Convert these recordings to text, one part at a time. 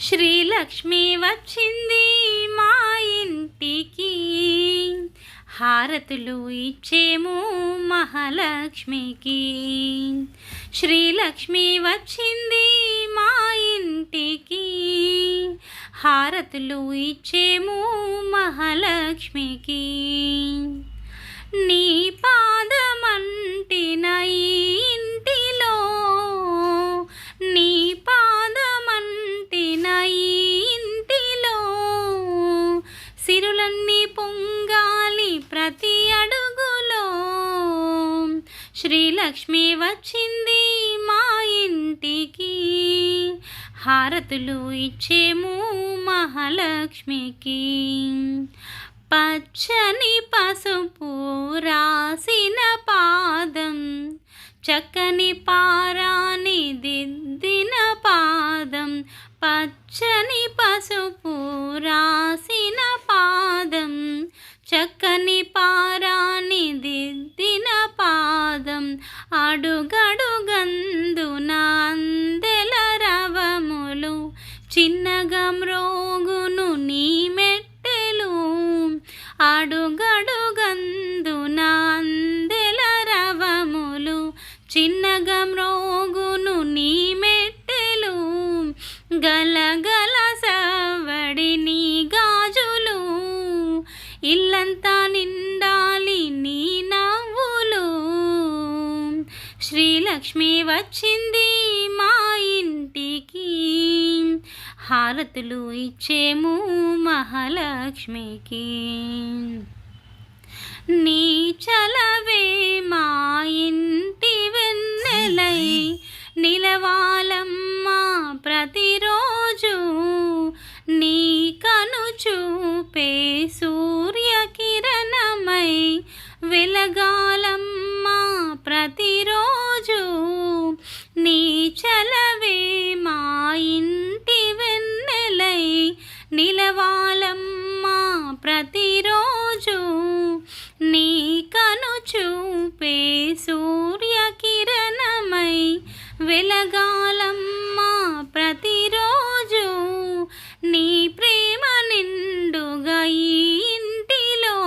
శ్రీలక్ష్మి వచ్చింది మా ఇంటికి. హారతులు ఇచ్చేము మహాలక్ష్మికి. శ్రీలక్ష్మి వచ్చింది మా ఇంటికి. హారతులు ఇచ్చేము మహాలక్ష్మికి. సిరులన్నీ పొంగాలి ప్రతి అడుగులో. శ్రీలక్ష్మి వచ్చింది మా ఇంటికి. హారతులు ఇచ్చేము మహాలక్ష్మికి. పచ్చని పసుపు రాసిన పాదం చక్కని పారాని దిద్దిన పాదం పచ్చని పసుపు రాసిన చక్కని పారాని దిద్దిన పాదం అడుగడుగందు అందెల రవములు. చిన్నగా మ్రోగును నీ మెట్టెలు. అడుగడుగందు అందెల రవములు. చిన్నగా మ్రోగును నీ మెట్టెలు. గలగ ఇల్లంతా నిండాలి నీ నవ్వులు. శ్రీలక్ష్మి వచ్చింది మా ఇంటికి. హారతులు ఇచ్చేము మహాలక్ష్మికి. నీ ప్రతిరోజు నీ కను చూపే సూర్యకిరణమై వెలగాలమ్మా. ప్రతిరోజు నీ ప్రేమ నిండుగా ఈ ఇంటిలో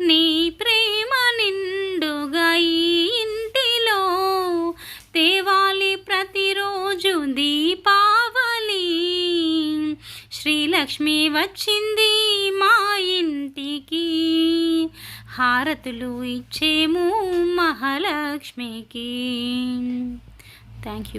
నీ ప్రేమ నిండుగా ఈ ఇంటిలో. తేవాలి ప్రతిరోజు దీపా లక్ష్మి వచ్చింది మా ఇంటికి. హారతులు ఇచ్చేము మహాలక్ష్మికి. Thank you